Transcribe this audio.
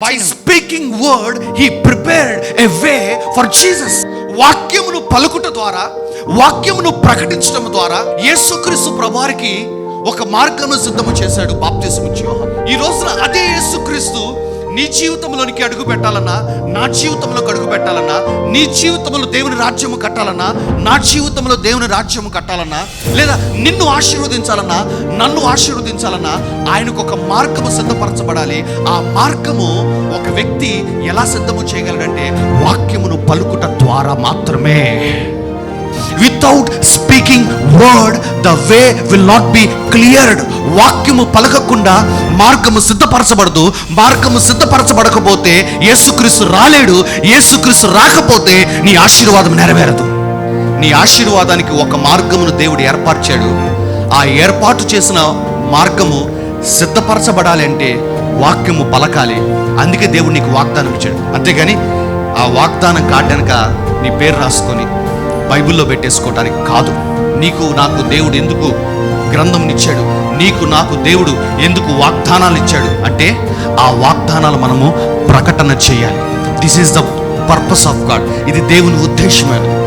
By speaking word, he prepared a way for Jesus. వాక్యమును పలుకుట ద్వారా వాక్యమును ప్రకటించడం ద్వారా యేసుక్రీస్తు ప్రభువారికి ఒక మార్గమును సిద్ధము చేశాడు యోహాను. ఈ రోజున అదే యేసుక్రీస్తు నీ జీవితంలోనికి అడుగు పెట్టాలన్నా నా జీవితంలోకి అడుగు పెట్టాలన్నా నీ జీవితంలో దేవుని రాజ్యము కట్టాలన్నా నా జీవితంలో దేవుని రాజ్యము కట్టాలన్నా లేదా నిన్ను ఆశీర్వదించాలన్నా నన్ను ఆశీర్వదించాలన్నా ఆయనకు ఒక మార్గము సిద్ధపరచబడాలి. ఆ మార్గము ఒక వ్యక్తి ఎలా సిద్ధము చేయగలడంటే వాక్యమును పలుకుట ద్వారా మాత్రమే. Without speaking word the way will not be cleared వాక్యము పలకకుండా మార్గము సిద్ధపరచబడదు. మార్గము సిద్ధపరచబడకపోతే యేసుక్రీస్తు రాలేడు. యేసుక్రీస్తు రాకపోతే నీ ఆశీర్వాదం నెరవేరదు. నీ ఆశీర్వాదానికి ఒక మార్గమును దేవుడు ఏర్పరిచాడు ఆ ఏర్పాటు చేసిన మార్గము సిద్ధపరచబడాలి అంటే వాక్యము పలకాలి. అందుకే దేవుడు నీకు వాగ్దానం ఇచ్చాడు. అంతేగాని ఆ వాగ్దానం కాడనక నీ పేరు రాసుకొని బైబిల్లో పెట్టేసుకోవటానికి కాదు. నీకు నాకు దేవుడు ఎందుకు గ్రంథం ఇచ్చాడు నీకు నాకు దేవుడు ఎందుకు వాగ్దానాలు ఇచ్చాడు అంటే ఆ వాగ్దానాలు మనము ప్రకటన చేయాలి. This is the purpose of God ఇది దేవుని ఉద్దేశమైనది.